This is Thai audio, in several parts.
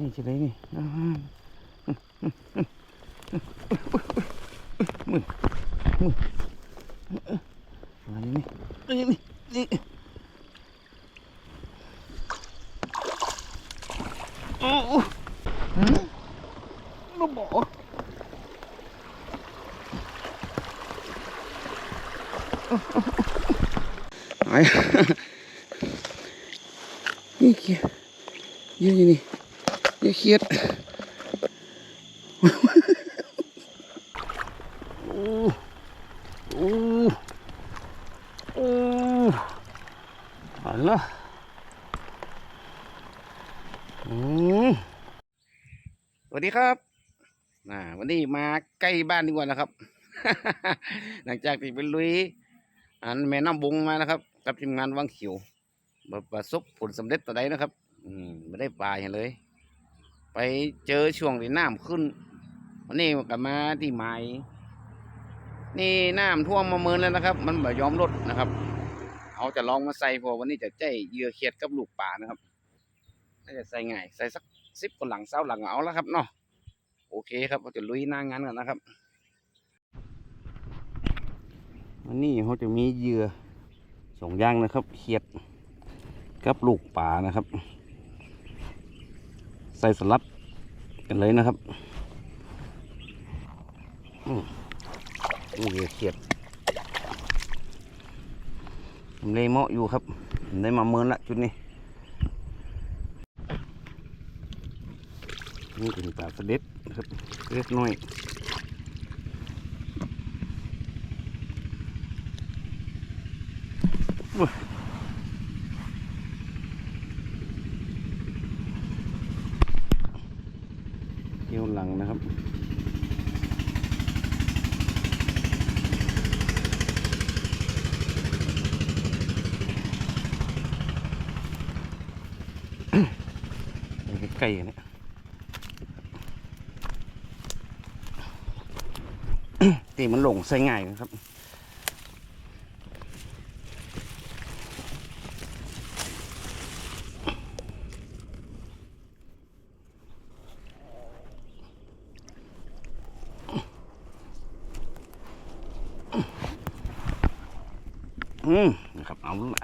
นี่จะได้นี่อ่ามึงมึงมานี่นี่นี่นี่โอ้โหหืมลูกบอกไอ้นี่เกียเยอะอยู่นี่ ครียดโอ้โอ้โอ้เอาละอืมสวัสดีครับน่าวันนี้มาใกล้บ้านดีกว่านะครับ หลังจากที่ไปลุย อันแม่น้ำบงมานะครับ กับทีมงานวังเขียวประสบผลสำเร็จต่อใดนะครับ อืมไม่ได้ปลาเห็นเลย ไปเจอช่วงที่น้ำขึ้นวันนี้กลับมาที่ไม้นี่น้ำท่วมมาเมินแล้วนะครับ มันแบบยอมลดนะครับเขาจะลองมาใส่พอวันนี้จะใจเยื่อเขียดกับลูกป่านะครับน่าจะใส่ง่ายใส่สักสิบคนหลังเศร้าหลังเอาแล้วครับเนาะโอเคครับเราจะลุยหน้างานกันนะครับวันนี้เขาจะมีเหยื่อสองอย่างนะครับเขียดกับลูกป่านะครับ ใส่สลัดกันเลยนะครับอืมนี่เหยื่อเขียดทำเลเหมาะอยู่ครับผมได้มาเมินละจุดนี้นี่เป็นปลาสเด็ดครับเล็กน้อยอุ๊ย เที่ยว หลังนะครับ ใกล้ๆกันเนี่ยตีมันหลงใส่ง่ายนะครับ อืมนะครับเอาละ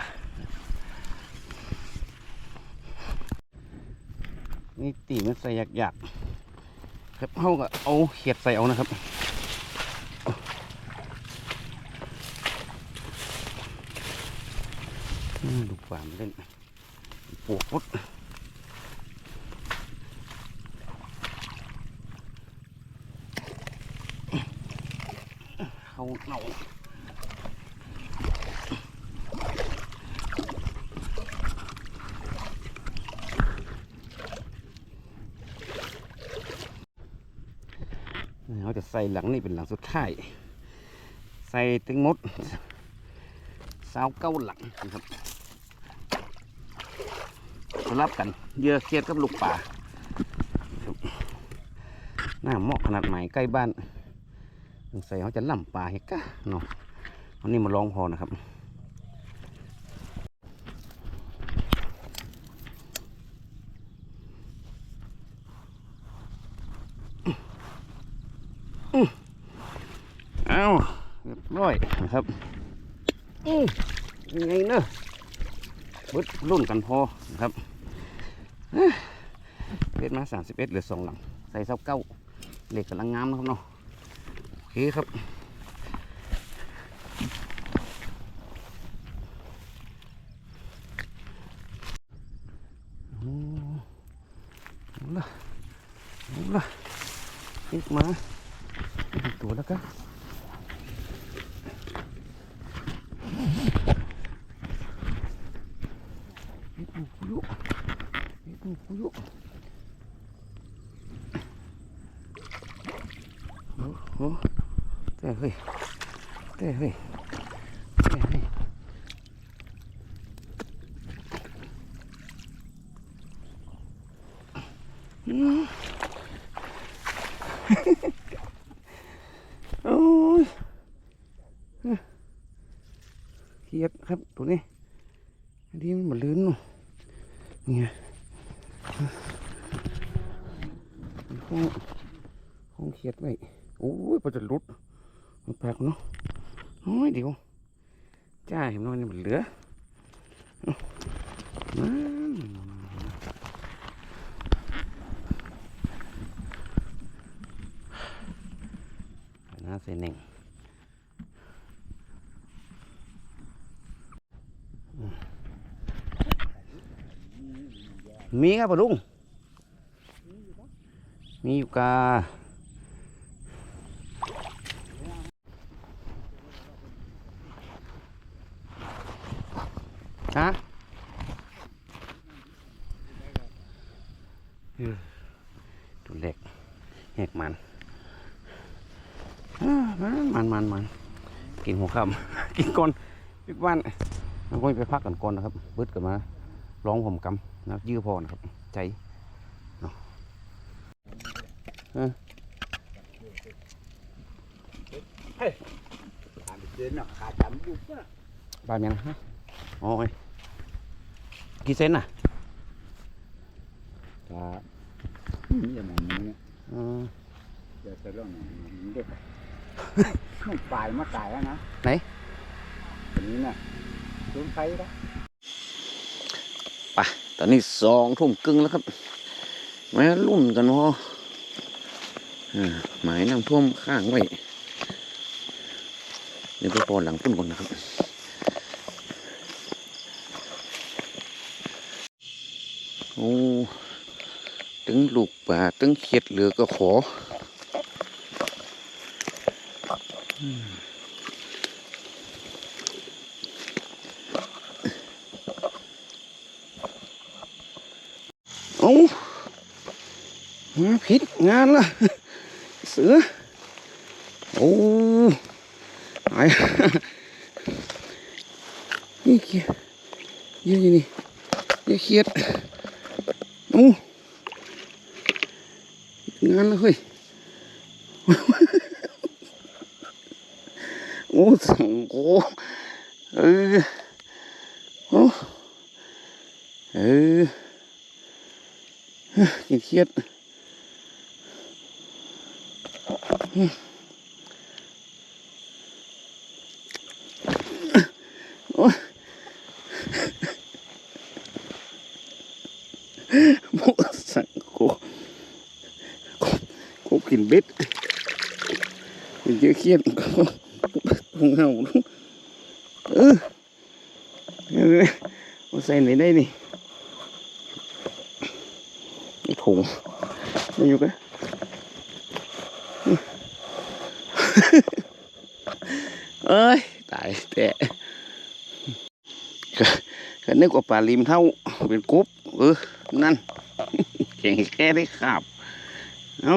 นี่ตีมัน ใส่หยากๆครับเขาก็เอาเขียดใส่เอานะครับดูความเล่นปวกพุดเขาเอา เขาจะ ใส่หลังนี่เป็นหลังสุดท้าย ใส่ถึงหมดสาวเก้าหลังนะครับสลับกันเยื่อเคียดกับลูกป่าหน้าหมอกขนาดใหม่ใกล้บ้านใส่เขาจะล่ำป่าเฮกะเนาะวันนี้มาลองพอนะครับ เอาเรียบร้อยนะครับอือยังไงเนอะบึดรุ่นกันพอนะครับเอ้ยเพชรมาสามสิบเอ็ดเหลือสองหลัง ใส่เส้าเก้าเหล็กกำลังงามนะครับเนาะโอเคครับโอ้เอาละเอาละอีกมาอีกตัวแล้วก็ Ít một phút Ít một phút Ồ, ồ Tè hơi Tè hơi Tè hơi Ừ. Ôi เครียดครับตัวนี้ อันนี้มันเหมือนลื่นเนอะนี่ไง ห้องห้องเขียดไว้โอ้ยพอจะรุดมันแปลกเนาะโอ้ยเดี๋ยวจ้าเห็นน้อยนี่มันเหลือเอามาหน้าเซนเน่ง มีครับปะลุง มีอยู่กาฮะตัวเล็กแหกมัน มันมันมันมันกินหัวค่ำกินก่อนปิกวันมันก็ไปพักกันก่อนนะครับบึดกันมาร้องผมกำ นะยื้อพอนะครับ ใจเดินหนักขาจำอยู่ป่ะบ้านยังฮะโอ้ยกี่เซนน่ะครับนี่อย่างนี้เนี่ยอืมเดี๋ยวจะเรื่องนี้เด็กมันตายมาตายแล้วนะ ไหนอันนี้น่ะโดนไฟแล้วไปต อนนี้สองทุ่มครึ่งแล้วครับแม่รุ่นกันเนาะอ่าหมายน้ำท่วมข้างไว้เดี๋ยวไปปอนหลังพุ่นก่อนนะครับโอ้ตึงลูกป่าตึงเขียดเหลือก็ขอ อืม มาผิดงานละเสือ โอ้ไอ้นี่เขียดเยอะอยู่นี่เยอะเขียดโอ้งานละเฮ้ย โอ้สังโกเออโอ้เออ กินเครียดโอ้ยโมสังโกโคกินเบ็ดมันเยอะเครียดของเฮาเออเออมาใส่ไหนได้นี่ไอ้ถุง นี่อยู่กันเอ้ย ตายแต่ก็ก็นึกว่าปลาลิมเท่าเป็นกรุ๊ปเออ นั่นเก่งแค่ได้ขาบเอา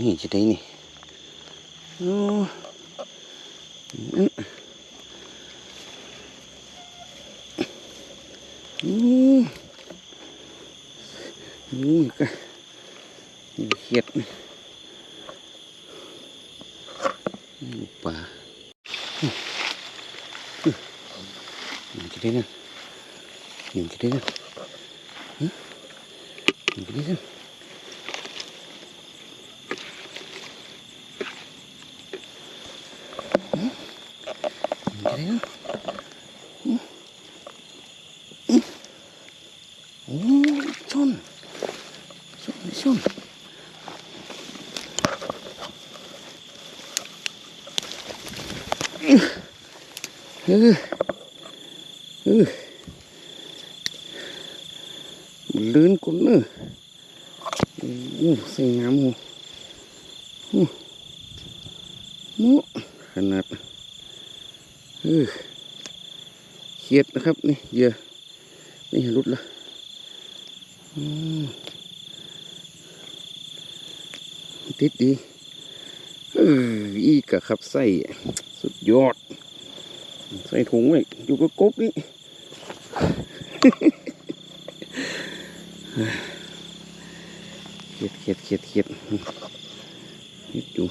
นี่จะได้นี่โอ้นั่นอืมนี่ก็ นี่เขียดนี่นี่ป่านี่จะได้นั่นนี่จะได้นั่นฮะนี่จะได้นั่น Cái đấy Ồ, son Son đấy son Ừ Ừ Lớn con nữa Ừ, xanh ngắm hồ Ừ Mũ Khả nạt เออเครียดนะครับ นี่เยื่อนี่รุดละติดดีอีกะครับไส้สุดยอด ใส่ถุงไว้อยู่กับกบนี่เครียดเครียดเครียดเครียด ยดอยู่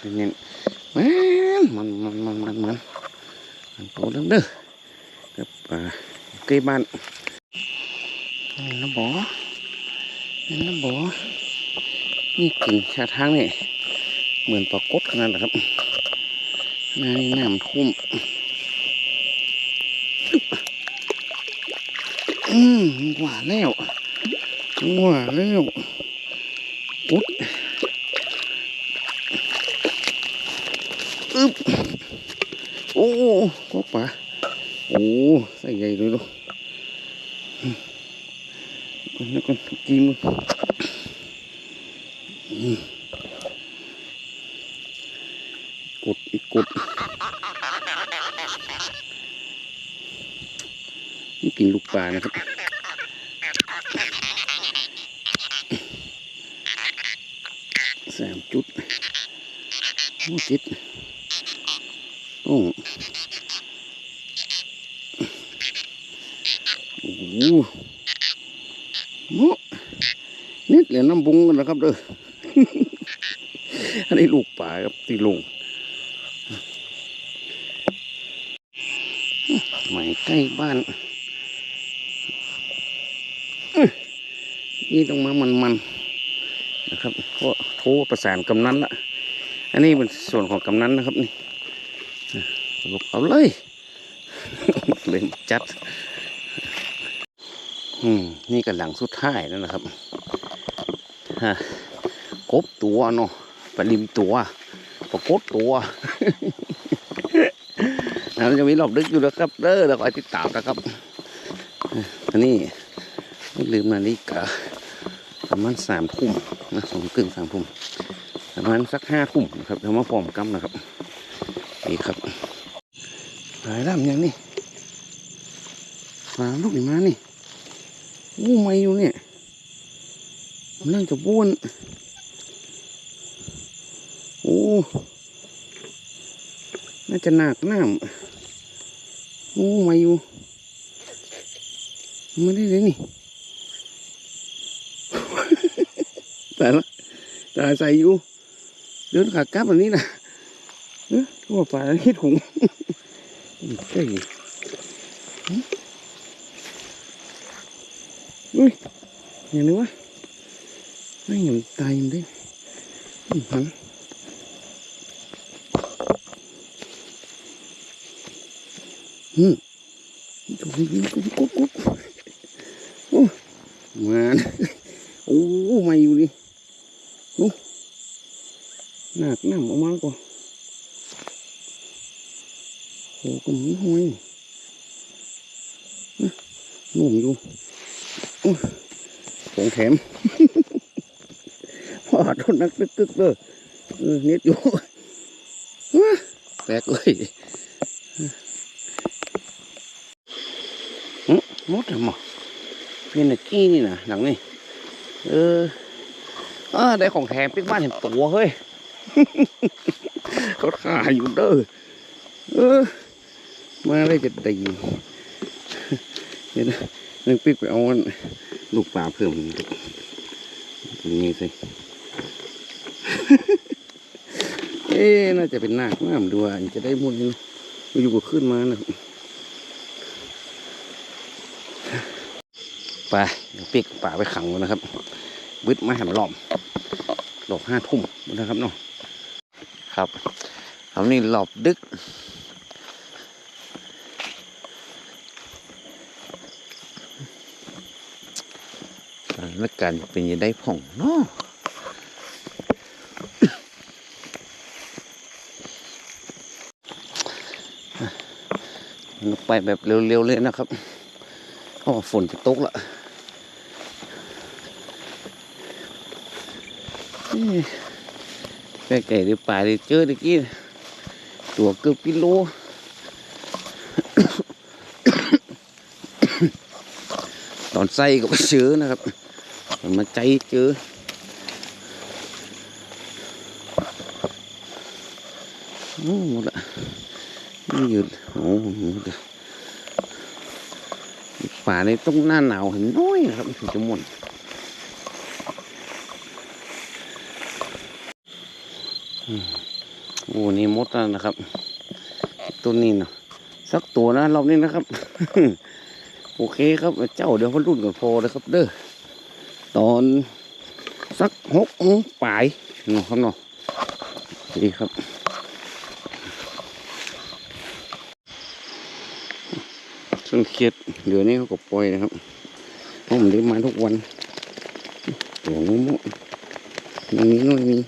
เป็นเงี้ยมันมันมันมันมันมันโตแล้วเด้อกับป่าใกล้บ้านเห็นน้ำบ่อเห็นน้ำบ่อนี่กลิ่นชาทางนี่เหมือนปลากดขนาดนั้นแหละครับน้านี่น้ำทุ่มอืมหวานแล้ว วานแล้วอุ๊ดอึ๊บโอ้ก็ป่าโอ้ใส่ใหญ่เลยลูกก่อนนะก่อนจีมืออืมกดอีกกดนี่กินลูกปลานะครับสามจุด โอ้จิตโอ้โอ้โหนิดเหลือน้ำบุงกันนะครับเด้ออันนี้ลูกป่าครับตีลงใหม่ใกล้บ้านนี่ต้องมามันๆนะครับเพราะโทรประสานกำนันละ อันนี้เป็นส่วนของกำนันนะครับนี่อะสรุปเอาเลยเล่นจัด อืมนี่ก็หลังสุดท้ายแล้วนะครับฮะกบตัวเนาะปลิมตัวปลากดตัวเราจะมีรอบดึกอยู่แล้วครับเด้อแล้วก็ติดตามนะครับอันนี้ไม่ลืมนาฬิกาประมาณสามทุ่มนะสองกึ่งสามทุ่ม ประมาณสักห้าทุ่มนะครับเรามาพร้อมกันนะครับนี่ครับหลายลำยังนี่มาลูกนี่มานี่อู้ไม่อยู่เนี่ยมันน่าจะบ้วนโอ้น่าจะหนักน้ำอู้ไม่อยู่ไม่ได้เลยนี่แต่ละแต่ใส่อยู่ เดินขากลับแบบนี้นะเอ้ยว่าป่าที่ถุงใช่อุ้ยอย่างนี้วะไม่เห็นตายมันได้อื้อหืออืมจุกนี่กุ๊บกุ๊บกุ๊บโอ้มานโอ้มาอยู่ดิโอ้ หนักหน้ำออกมาก่อนโอ้ก็มีห้อยหนุ่มอยู่ของแถมพอทนนักตึกตึกๆเลยเออเน็ตอยู่แตกเลยหมดอะหมอเพียนตะกี้นี่นะหลังนี่เออเออได้ของแถมปิ๊กบ้านเห็นตัวเฮ้ย เขาถ่าอยู่เด้อเออมาได้จะดีเดี๋ยนะนึงปิ๊กไปเอาลูกปลาเพิ่มอย่างนี้สิเอ๊น่าจะเป็นหนาคน้ำดูว่าจะได้มุนมาอยู่กับขึ้นมานะไปเดี๋ยวปีกป่าไปขังไว้นะครับบึดมาหมหลอมหลบห้าทุ่มนะครับเนาะ อานี่หลบดึกสถานการเป็นยังได้ผ่องเนาะไปแบบเร็วๆเลยนะครับเพราะว่าฝนจะตกละแก่ไก่หรือป่าหรือเจอตะกี้ ตัวเกือบกิโลตอนไส้ก็ไปเจอนะครับมันมาใจเจอโอ้หมดละไม่หยุดโอ้หมดละป่าในต้องหน้าหนาวเห็นน้อยนะครับถึงจะหมดอืม โอ้นี่มดแล้วนะครับ ตัวนี้เนาะสักตัวนะรอบนี้นะครับ โอเคครับเจ้าเดี๋ยวเขารุ่นกันพอเลยครับ เด้อตอนสักหกโมงปลายเนาะครับเนาะดีครับส่วนเขียดเดี๋ยวนี้เขาก็ปล่อยนะครับเพราะมันได้มาทุกวันตัวงูมุมันมีน้อยมี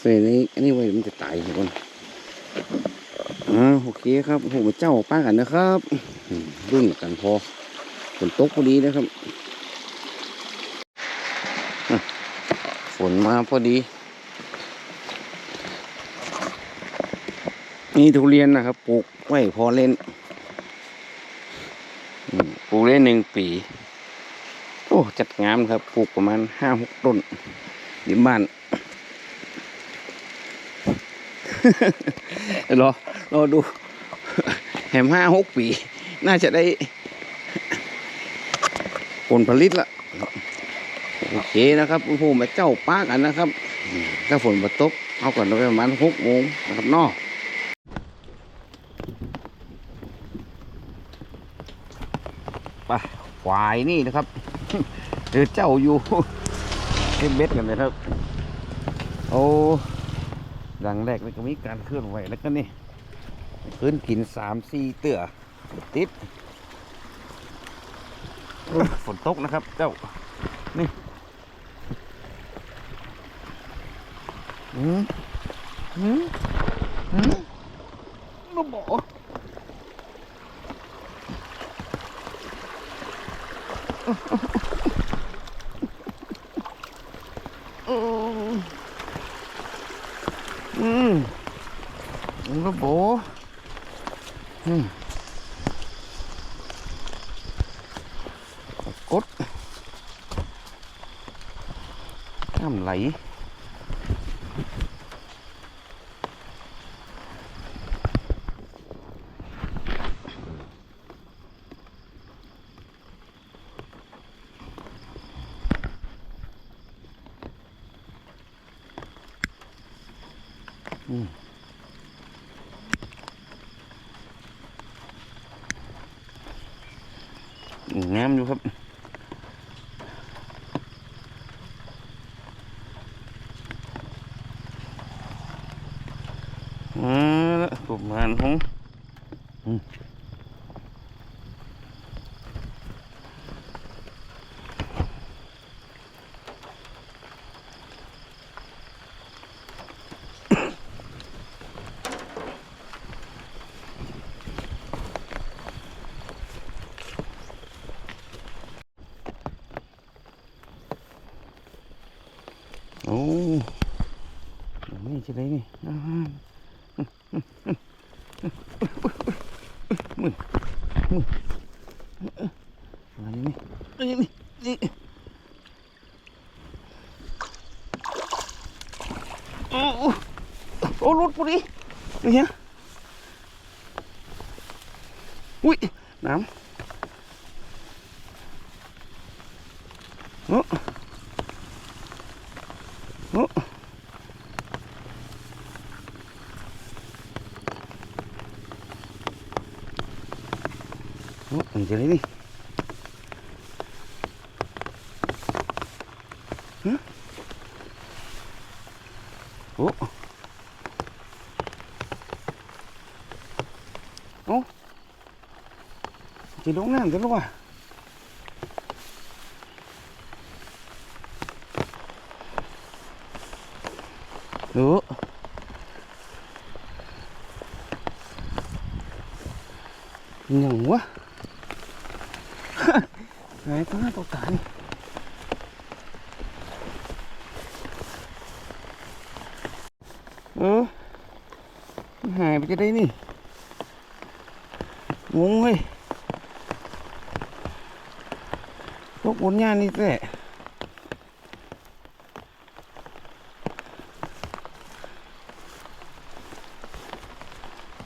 เฟรนี้อันนี้ไว้มันจะตายทุกคนอ่าโอเคครับผมเจ้าป้ากันนะครับรุ่นกันพอฝนตกพอดีนะครับฝนมาพอดี นี่ทุเรียนนะครับปลูกไว้พอเล่นปลูกได้หนึ่งปี โอ้ จัดงามครับ ปลูกประมาณห้าหกต้นที่บ้าน รอรอดูแหมห้าหกปี น่าจะได้ผลผลิตละโอเคนะครับผู้มาเจ้าป้ากันนะครับ ถ้าฝนมาตกเอาก่อนปประมาณหกโมงนะครับนอไปควายนี่นะครับเดี๋ยวเจ้าอยู่เล่นเบ็ดกันเลยครับ โอ้ ดังแรกนี่ก็มีการเคลื่อนไหวแล้วก็นี่ขึ้นกินสามสี่เตื่อติดฝนตกนะครับ เจ้า นี่อืมอืมอืมลูกบออืมอืม ลูกบออืมกดน้ำไหลอืมงามอยู่ครับ มาละประ มันหงอืมโอ้นี่จะได้นี่อ่า มานี่นี่นี่นี่โอ้โอ้โอ้รถพอดีนี่ฮะอุ้ยน้ำโอ้โอ้ โอ้มันจะได้นี่โอ้โอ้จะลงน้ำกันหรอวะดูหยังวะ ไงตัวหน้าตัวตานี่ เออมันหายไปจะได้นี่งงเว้ยพวกบนย่านนี่แหละ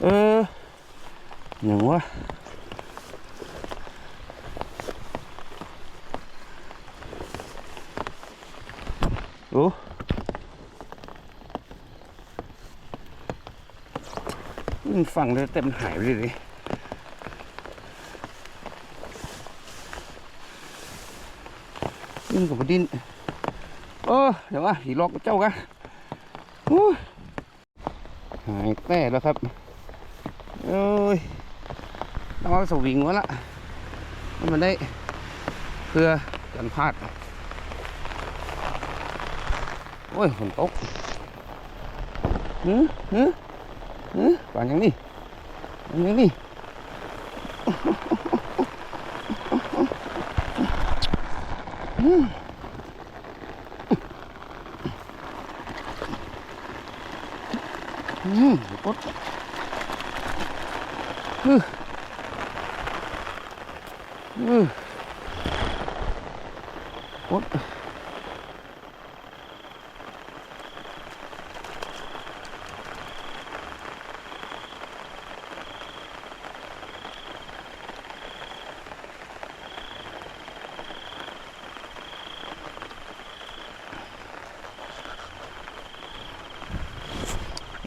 เอออย่างวะโอ้มันฟังเลยแต่มันหายไปเลย ดิ้นกับดิ้นโอ้เดี๋ยวว่าผีลอกเจ้ากะโอ้ยหายแต้แล้วครับเอ้ยต้องเอาสวิงไว้ละมันได้เพื่อกันพลาดโอ้ยฝนตกหือหือหือปานยังนี่ป่านยังนี่ อืมกดอืออือกด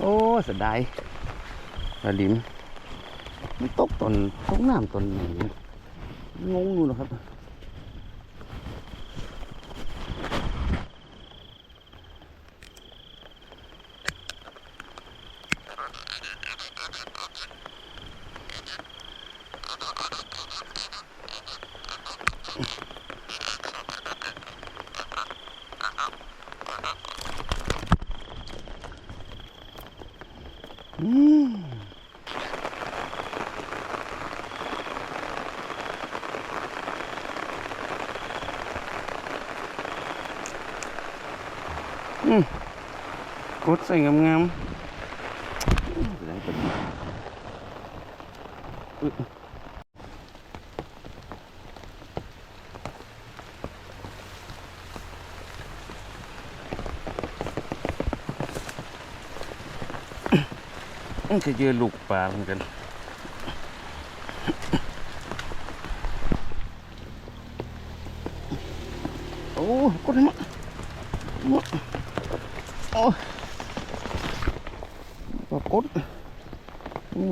โอ้เสดายปลาลินมันตกตอนตกน้ำตอนไหนงงอยู่นะครับ กดใส่งามๆอืมอะไรกันเนี่ยอึ๊ะมันจะเจอลูกปลาเหมือนกันโอ้กดให้หมดหมดโอ้ ปรากฏนี่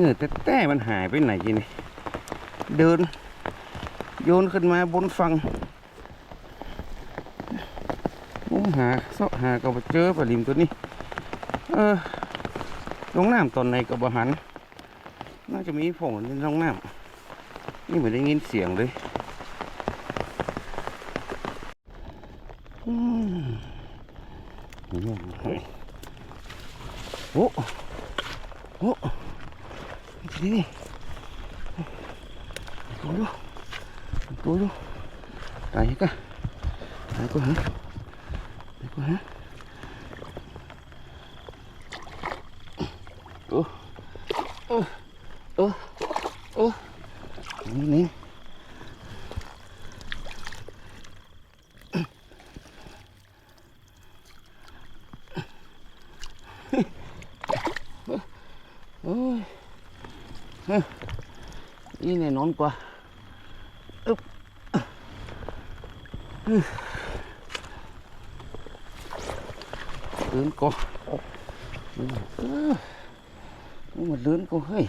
เงื่อแต่แต่มันหายไปไหนจีนี่เดิน โยนขึ้นมาบนฝั่งงมหาเสาะหาก็บเจอปลาลิมตัวนี้ เออลงน้ำตอนไหนก็บ่หัน น่าจะมีผงในลงน้ำนี่เหมือนได้ยินเสียงเลยอืมนี่เฮ้ยโอ้โอ้นี่นี่ตัวดูตัวดูตายกะตายก็ฮะตายก็ฮะ โอ้โอ้โอ้โอ้นี่นี่โอ้ยเฮ้ยนี่แน่นอนกว่าอึ๊บอึ๊บลื่นก็เอน ลื่นกูเฮ้ย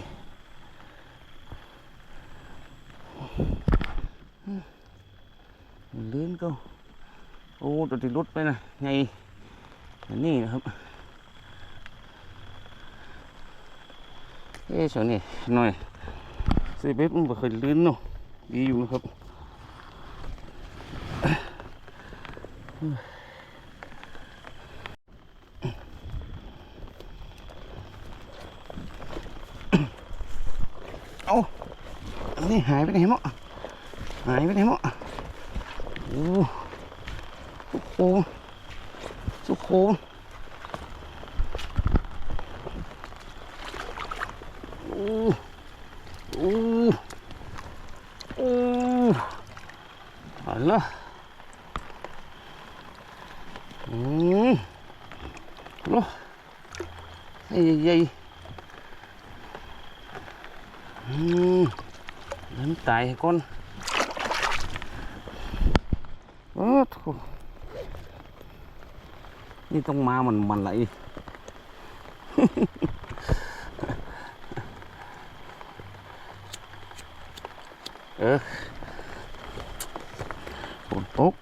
ลื่นกูโอ้ตัวที่รุดไปนะไงนี่นะครับเอ๊ะช่วงนี้หน่อยสิเบสมันเคยลื่นเนาะดีอยู่นะครับเอาอั นนี้หายไปไหนหมดหายไปไหนหมดโอ้สุโคสุโคโอ้โอ้โอ้อันละอืมโอ้ใหญ่ใหญ่อืมน้ำ ตายให้ก่อนโอ้โถนี่ต้องมามันมันไหลเออฝนตก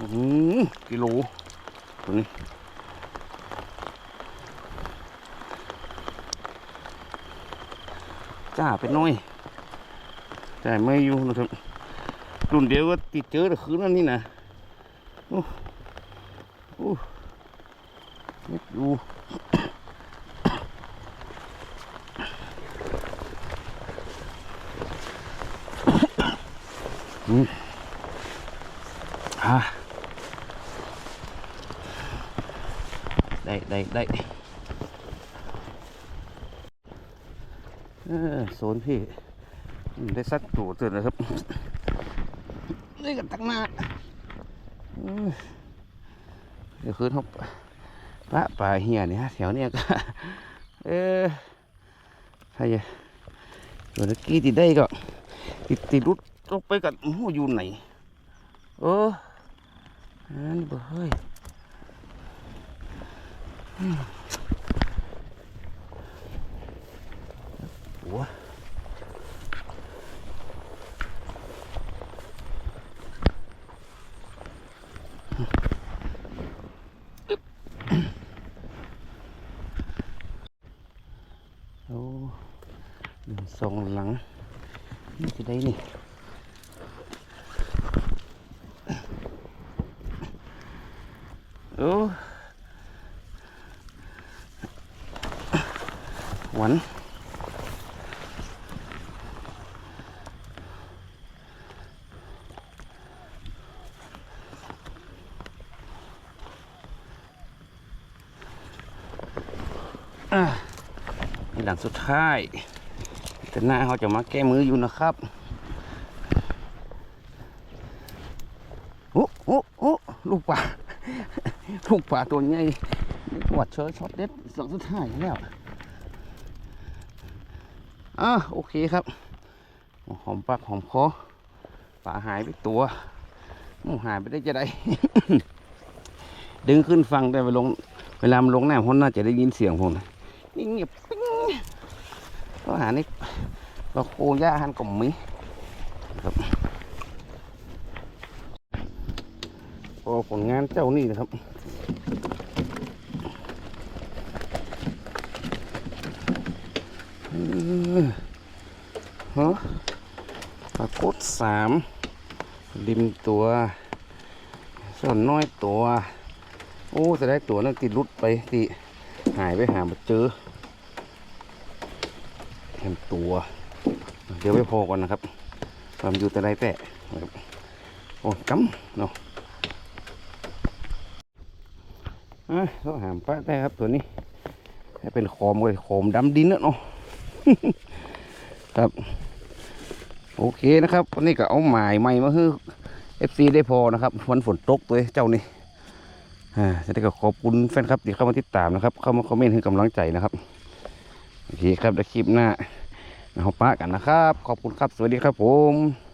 อืมกิโลตัวนี้จ้า เป็นน้อย แต่ไม่อยู่นะครับรุ่นเดียวก็ติดเจอแต่คืนนั้นนี่นะโอ้โอ้เม็ดดูอืมอ่าได้ได้ได้เออโซน พี่ได้สักตัวเจอนนะครับนี่กันตั้งหน้าอืมเดี๋ยวคืนเขาปะป่าเหียเนี่ยแถวเนี้ยก็เออใครจะตัวตะกี้ติดได้ก็ติดติดรุดลงไปกันโอ้อยู่ไหนเอออันนี้บ่เฮ้ยอืมหัว โอ้หนึ่งสองหลัง นี่จะได้นี่ โอ้ หวันนี่หลังสุดท้าย แต่หน้าเขาจะมาแก้มืออยู่นะครับโอ้โอ้โอ้ลูกป่าลูกป่าตัวใหญ่นี่ปวดเชยช็อตเด็ดสองสุดท้ายแล้ว อะโอเคครับ หอมปากหอมคอป่าหายไปตัวอืมหายไปได้จะได้ ดึงขึ้นฟังได้ไปลง เวลามันลงน้ำเพราะน่าจะได้ยินเสียงผมนะนี่เงียบปิ๊งก็หานี่ปลาโคย่าหันกลมมีครับพอผลงานเจ้านี่นะครับอืม ฮะปลาโคดสามดิมตัว ส่วนน้อยตัว โอ้จะได้ตัวนั่นติดรุดไปติหายไปหามาเจอเห็นตัว เดี๋ยวไปพอก่อนนะครับความอยู่แต่ไรแต่นะโอ้กำเนาะอะเราหามปลาได้ครับตัวนี้ให้เป็นโคมเลยโคมดำดินนะเนาะ ครับ โอเคนะครับวันนี้ก็เอาหมายใหม่มาให้เอฟซีได้พอนะครับวันฝนตกตัวเจ้านี่อ่าจะได้ก็ขอบคุณแฟนครับที่เข้ามาติดตามนะครับ เข้ามาคอมเมนต์ให้กำลังใจนะครับโอเคครับเดี๋ยวคลิปหน้าเราปะกันนะครับ ขอบคุณครับสวัสดีครับผม